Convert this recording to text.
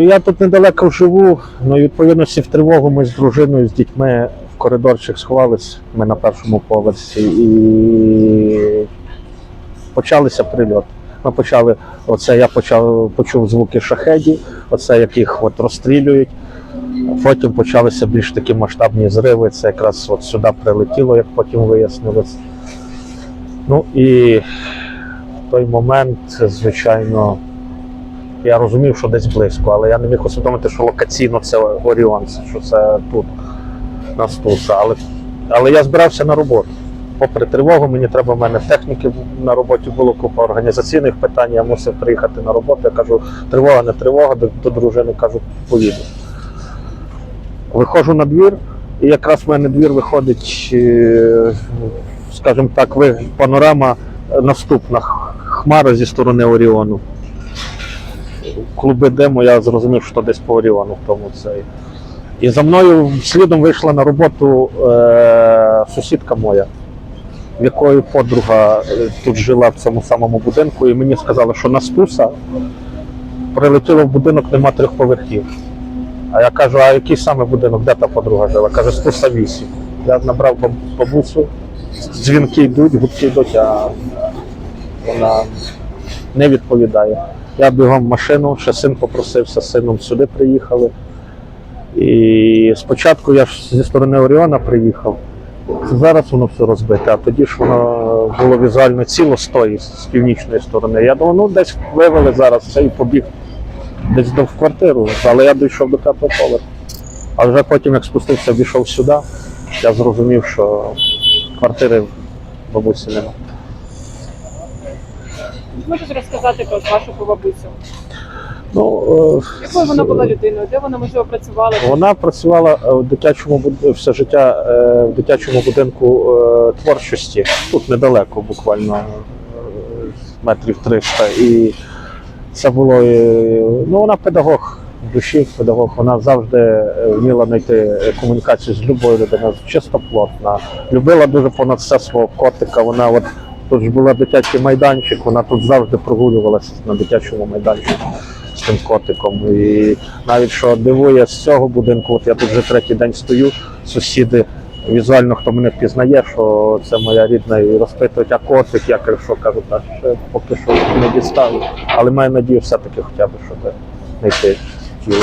Я тут недалеко живу, ну і відповідності в тривогу ми з дружиною, з дітьми в коридорчик сховались, ми на першому поверсі, і почалися прильоти. Ми почали, оце я почав, почув звуки шахедів, оце яких от розстрілюють. Потім почалися більш такі масштабні зриви. Це якраз от сюди прилетіло, як потім вияснилось. Ну і в той момент, звичайно, я розумів, що десь близько, але я не міг усвідомити, що локаційно це Оріон, що це тут, нас тут. Але, але я збирався на роботу. Попри тривогу, мені треба в мене техніки на роботі було купа організаційних питань. Я мусив приїхати на роботу. Я кажу, тривога, не тривога, до, до дружини кажу, поїду. Виходжу на двір, і якраз в мене двір виходить, скажімо так, панорама наступна хмара зі сторони Оріону. Клуби диму, я зрозумів, що десь по Оріону в тому цей. І за мною слідом вийшла на роботу е, сусідка моя, в якої подруга е, тут жила в цьому самому будинку, і мені сказали, що на Стуса прилетіло в будинок, нема трьох поверхів. А я кажу, а який саме будинок, де та подруга жила? Каже, Стуса 8. Я набрав баб- бабусю, дзвінки йдуть, гудки йдуть, а вона не відповідає. Я бігом в машину, ще син попросився, з сином сюди приїхали. І спочатку я ж зі сторони Оріона приїхав. Зараз воно все розбите, а тоді ж воно було візуально ціло з тої, з північної сторони. Я думав, ну десь вивели зараз це і побіг десь до в квартиру, але я дійшов до п'ятого поверху. А вже потім, як спустився, пішов сюди, я зрозумів, що квартири бабусі немає. Можете розказати про вашу бабусю? Ну, е, Якою вона була людиною? Де вона можливо працювала? Вона працювала е, в дитячому буд- все життя е, в дитячому будинку е, творчості. Тут недалеко, буквально е, метрів 300. І це було е, ну вона педагог душі, педагог. Вона завжди е, вміла знайти е, комунікацію з любою людиною, чистоплотна. Любила дуже понад все свого котика. Вона от тут ж була дитячий майданчик, вона тут завжди прогулювалася на дитячому майданчику з тим котиком. І навіть що дивує з цього будинку, от я тут вже третій день стою, сусіди візуально, хто мене впізнає, що це моя рідна, і розпитують, а котик, я кажу, що кажу, так, ще поки що не дістав. Але маю надію все-таки хоча б, щоб знайти тіло.